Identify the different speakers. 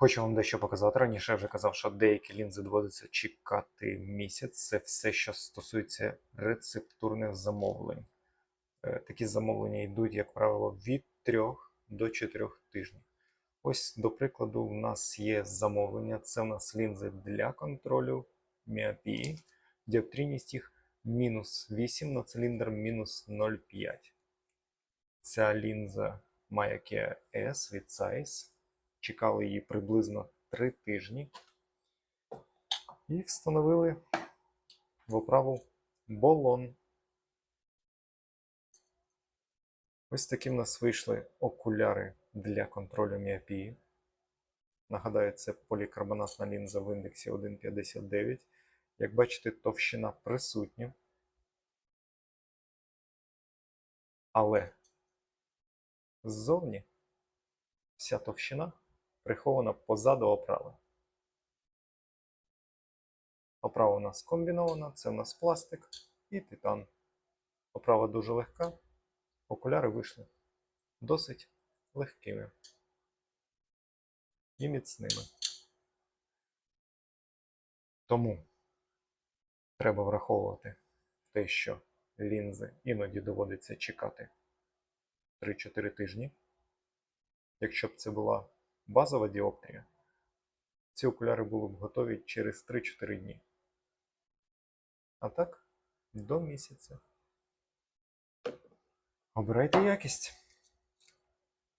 Speaker 1: Хочу вам дещо показати. Раніше я вже казав, що деякі лінзи доводиться чекати місяць. Це все, що стосується рецептурних замовлень. Е, Такі замовлення йдуть, як правило, від 3 до 4 тижнів. Ось, до прикладу, у нас є замовлення. Це у нас лінзи для контролю міопії. Діоптрійність їх мінус 8 на циліндр мінус 0,5. Ця лінза Maya S від Zeiss. Чекали її приблизно 3 тижні. І встановили в оправу болон. Ось такі в нас вийшли окуляри для контролю міопії. Нагадаю, це полікарбонатна лінза в індексі 1,59. Як бачите, товщина присутня. Але ззовні вся товщина прихована позаду оправи. Оправа у нас комбінована, це у нас пластик і титан. Оправа дуже легка, окуляри вийшли досить легкими і міцними. Тому треба враховувати те, що лінзи іноді доводиться чекати 3-4 тижні. Якщо б це була базова діоптрія, ці окуляри були б готові через 3-4 дні. А так, до місяця. Обирайте якість.